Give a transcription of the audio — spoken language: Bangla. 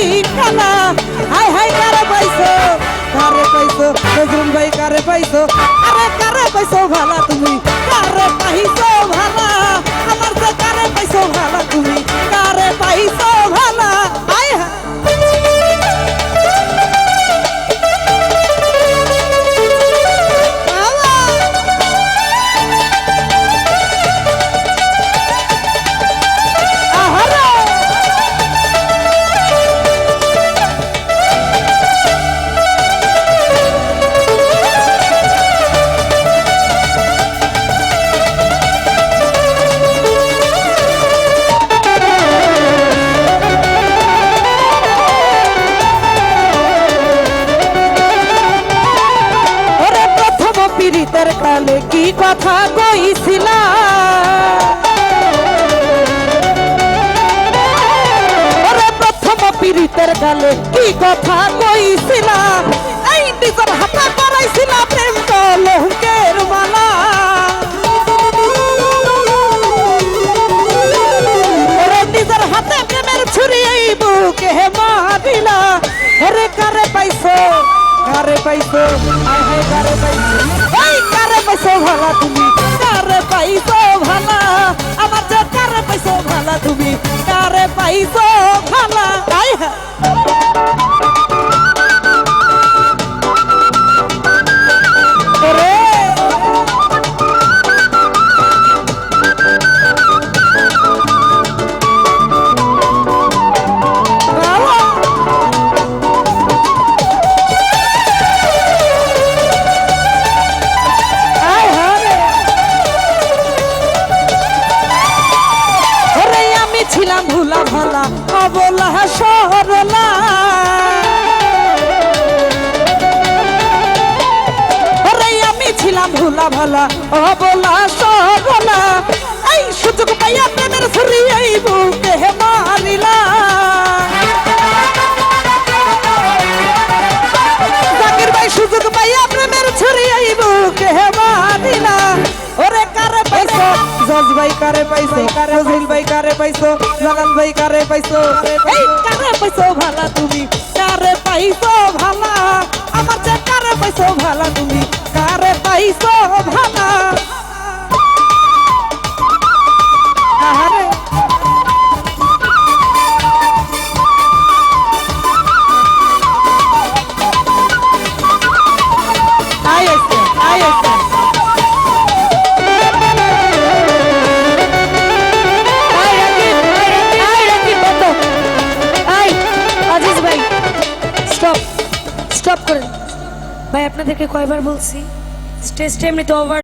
ভালা হাই হাই, কারে পাইছো? কারে পাইছো? নজরুল ভাই, কারে পাইছো? আরে, কারে পাইছো ভালা? পীড়িতের কালে কি কথা কইছিলা? প্রথম পীড়িতের কালে কি কথা কইছিলা? এই নিজের হাতে করাইছিলা প্রেম কলঙ্কের মালা। নিজের হাতে প্রেমের ছুরি এই বুকে মারিলা। ওরে কারে পাইছো? আয় হায় কারে পাইছো? এই কারে পাইছো ভালা তুমি? কারে পাইছো ভালা? অবলা সরলা আমি ছিলাম ভুলা ভালা অবলা সরলা এই সুযোগ পাইয়া প্রেমের এই বুকে কারে পাইছো কারে ভাই কারে পাইছো জালাল ভাই কারে পাইছো। এই কারে পাইছো ভালা তুমি, কারে পাইছো ভালা? আমার যে কারে পাইছো ভালা করেন। ভাই আপনাদেরকে কয়বার বলছি স্টেজ এমনি তো ওভার